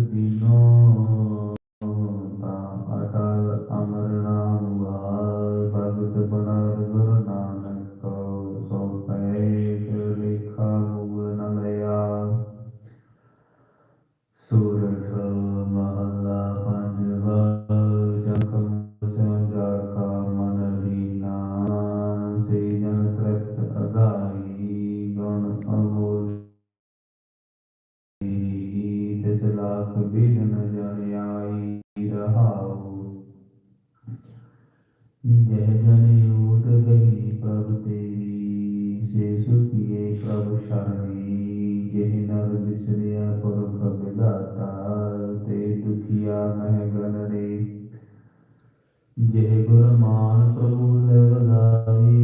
ਦੀਨੋ ਤਾ ਅਟਲ ਅਮਰ ਨਾਮ ਵਾਰ ਲਾਖ ਬਿਨ ਜਨ ਰਹਾਉ। ਜਹ ਜਨ ਊਟ ਗਈ ਪ੍ਰਭ ਤੇਰੀ, ਸੇ ਸੁਖੀਏ ਪ੍ਰਭ ਸ਼ਰਣੀ, ਜਿਹ ਨਰ ਬਿਸਰਿਆ ਪੁਰਖ ਵਿਦਾਤਾ ਤੇ ਦੁਖੀਆ ਮਹਿ ਗਨ ਰੇ। ਜਿਹ ਗੁਰ ਮਾਨ ਪ੍ਰਭੂ ਲਵ ਲਾਈ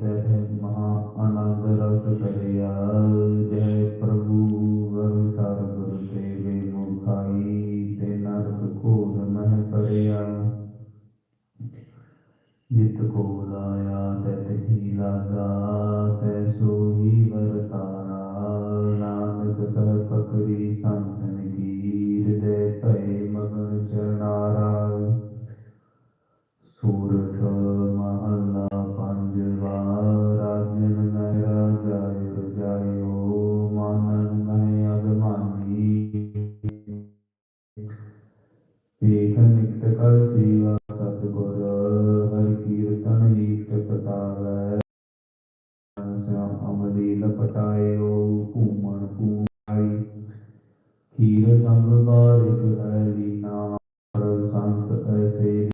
ਤਹ ਮਹਾ ਆਨੰਦ ਰਸ ਕਰਿਆ ਜਹ ਪ੍ਰਭੂ ਜਿਤ ਕੋ ਲਾਇਆ ਤਤ ਹੀ ਲਾਗਾ, ਤੈ ਸੋਈ ਵਰਤਾਰਾ। ਨਾਨਕ ਸਰ ਪਕੜੀ ਸੰਤਨ ਕੀ ਹਿਰਦੈ ਭੈ ਮਗਨ ਚਰਨਾਰਾ। ਸੂਰਠ ਮਹੱਲਾ ਪੰਜਵਾ ਰਾਜਨ ਮੈਂ ਰਾਜਾਇ ਰਜਾਇਓ ਮਾਨਨ ਮੈਂ ਅਗਮਾਨੀ। ਏਕ ਨਿਕਟ ਕਰ ਸੇਵਾ ਸਿਆਮ ਅਮਲੀ ਲਪਟਾਇਓ ਭੂਮਣ ਭੂਮਾਈ